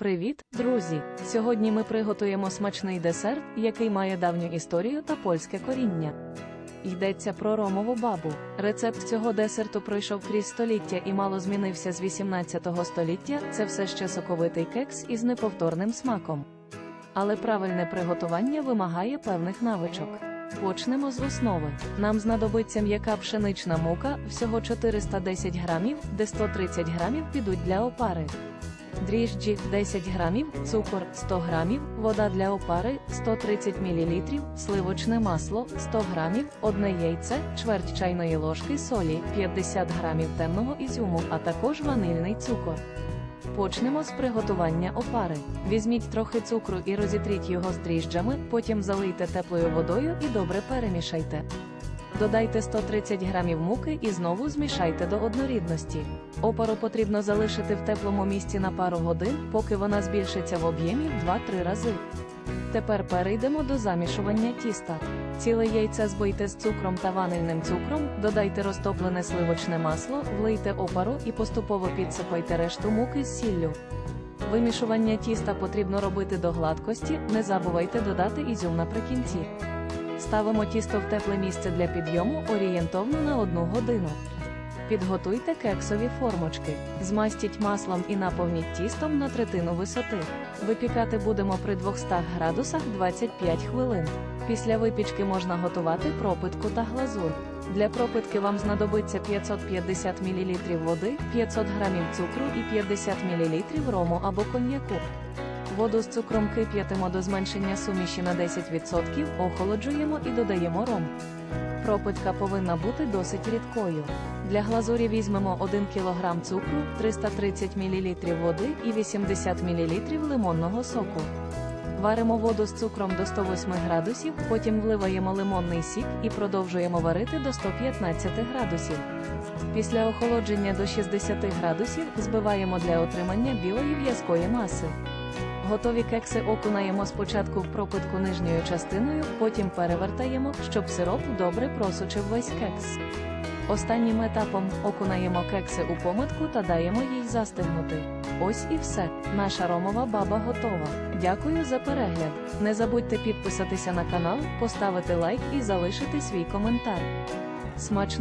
Привіт, друзі! Сьогодні ми приготуємо смачний десерт, який має давню історію та польське коріння. Йдеться про ромову бабу. Рецепт цього десерту пройшов крізь століття і мало змінився з 18 століття. Це все ще соковитий кекс із неповторним смаком. Але правильне приготування вимагає певних навичок. Почнемо з основи. Нам знадобиться м'яка пшенична мука, всього 410 грамів, де 130 грамів підуть для опари. Дріжджі 10 грамів, цукор 100 грамів, вода для опари 130 мл, сливочне масло 100 грамів, одне яйце, чверть чайної ложки солі, 50 грамів темного ізюму, а також ванильний цукор. Почнемо з приготування опари. Візьміть трохи цукру і розітріть його з дріжджами, потім залийте теплою водою і добре перемішайте. Додайте 130 грамів муки і знову змішайте до однорідності. Опару потрібно залишити в теплому місці на пару годин, поки вона збільшиться в об'ємі в 2-3 рази. Тепер перейдемо до замішування тіста. Ціле яйце збийте з цукром та ванильним цукром, додайте розтоплене сливочне масло, влийте опару і поступово підсипайте решту муки з сіллю. Вимішування тіста потрібно робити до гладкості, не забувайте додати ізюм наприкінці. Ставимо тісто в тепле місце для підйому орієнтовно на 1 годину. Підготуйте кексові формочки. Змастіть маслом і наповніть тістом на третину висоти. Випікати будемо при 200 градусах 25 хвилин. Після випічки можна готувати пропитку та глазур. Для пропитки вам знадобиться 550 мл води, 500 г цукру і 50 мл рому або коньяку. Воду з цукром кип'ятимо до зменшення суміші на 10%, охолоджуємо і додаємо ром. Пропитка повинна бути досить рідкою. Для глазурі візьмемо 1 кг цукру, 330 мл води і 80 мл лимонного соку. Варимо воду з цукром до 108 градусів, потім вливаємо лимонний сік і продовжуємо варити до 115 градусів. Після охолодження до 60 градусів збиваємо для отримання білої в'язкої маси. Готові кекси окунаємо спочатку в пропитку нижньою частиною, потім перевертаємо, щоб сироп добре просочив весь кекс. Останнім етапом окунаємо кекси у помитку та даємо їй застигнути. Ось і все. Наша ромова баба готова. Дякую за перегляд. Не забудьте підписатися на канал, поставити лайк і залишити свій коментар. Смачно!